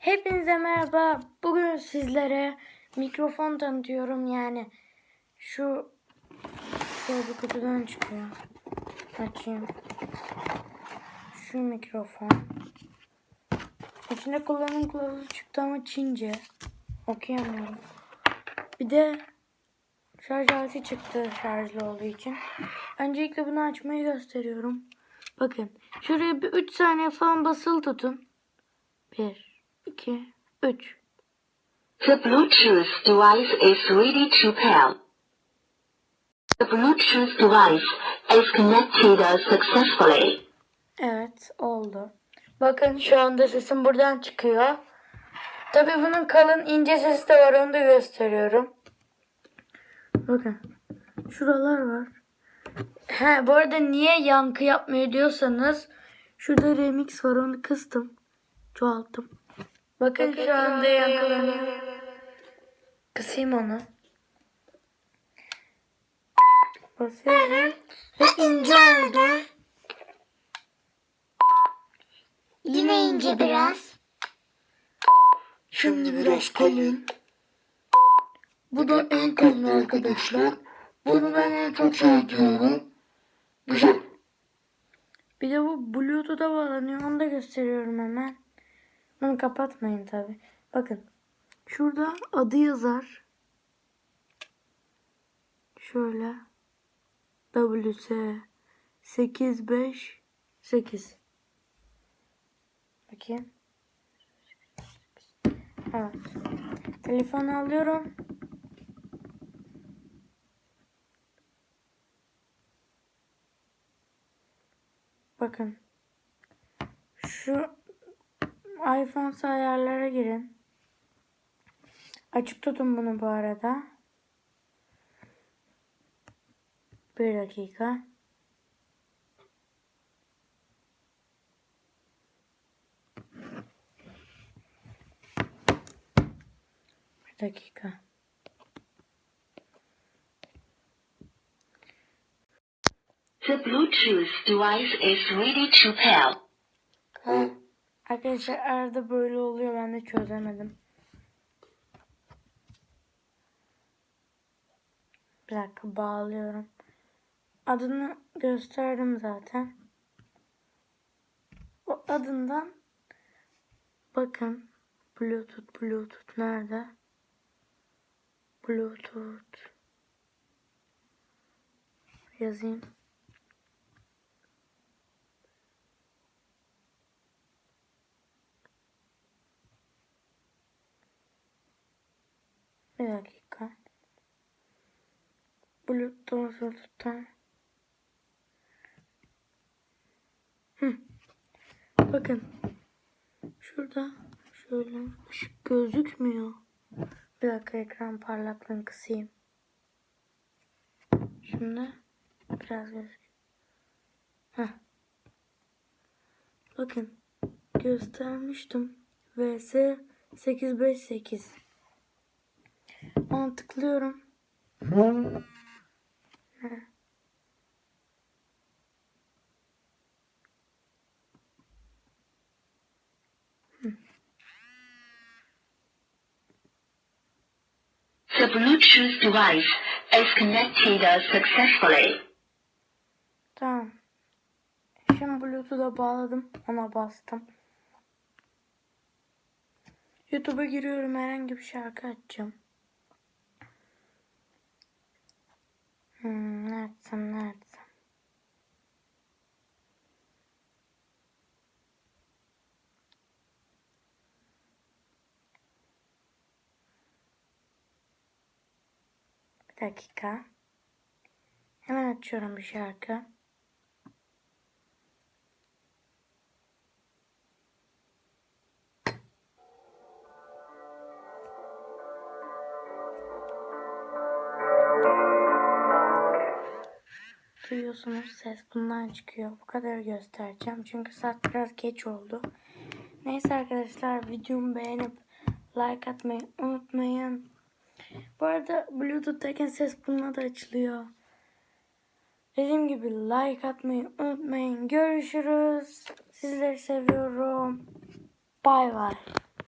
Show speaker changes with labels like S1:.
S1: Hepinize merhaba. Bugün sizlere mikrofon tanıtıyorum yani. Şu şöyle bir kutudan çıkıyor. Açayım. Şu mikrofon. İçinde kullanım kılavuzu çıktı ama Çince. Okuyamıyorum. Bir de şarj aleti çıktı şarjlı olduğu için. Öncelikle bunu açmayı gösteriyorum. Bakın şuraya bir 3 saniye falan basılı tutun. 1, 2, 3.
S2: The Bluetooth device is ready to pair. The Bluetooth device is connected successfully.
S1: Evet oldu. Bakın şu anda sesim buradan çıkıyor. Tabi bunun kalın ince sesi de var onu da gösteriyorum. Bakın şuralar var. He bu arada niye yankı yapmıyor diyorsanız şurada remix var onu kıstım. Çoğalttım. Bakın şu anda yankılanıyor. Kısayım onu. Basıyorum. Ve ince oldu. Yine ince biraz.
S3: Şimdi biraz kalın. Bu da en kalın arkadaşlar. Bunu ben en çok sevdiğim. Güzel.
S1: Bir de bu Bluetooth'a bağlanıyor. Onu da gösteriyorum hemen. Bunu kapatmayın tabi. Bakın. Şurada adı yazar. Şöyle. WS 858 Bakayım. Evet. Telefonu alıyorum. Bakın. Şu iPhone ayarlara girin. Açık tutun bunu bu arada. Bir dakika. Bir dakika.
S2: The Bluetooth device is ready to pair.
S1: Arkadaşlar arada böyle oluyor ben de çözemedim. Bir dakika bağlıyorum. Adını gösterdim zaten. O adından bakın Bluetooth Bluetooth nerede? Bluetooth yazayım. Bir dakika. Bluetooth'tan. Hı. Bakın. Şurada şöyle ışık gözükmüyor. Bir dakika ekran parlaklığını kısayım. Şimdi biraz gözük. Heh. Bakın göstermiştim. VS 858. Ona tıklıyorum.
S2: The Bluetooth device is connected successfully.
S1: Tamam. Şimdi Bluetooth'a bağladım. Ona bastım. YouTube'a giriyorum. Herhangi bir şarkı açacağım. Dakika. Hemen açıyorum bir şarkı. Duyuyorsunuz ses bundan çıkıyor. Bu kadar göstereceğim. Çünkü saat biraz geç oldu. Neyse arkadaşlar videomu beğenip like atmayı unutmayın. Bu arada Bluetooth'tayken ses bununla da açılıyor. Dediğim gibi like atmayı unutmayın. Görüşürüz. Sizleri seviyorum. Bay bay.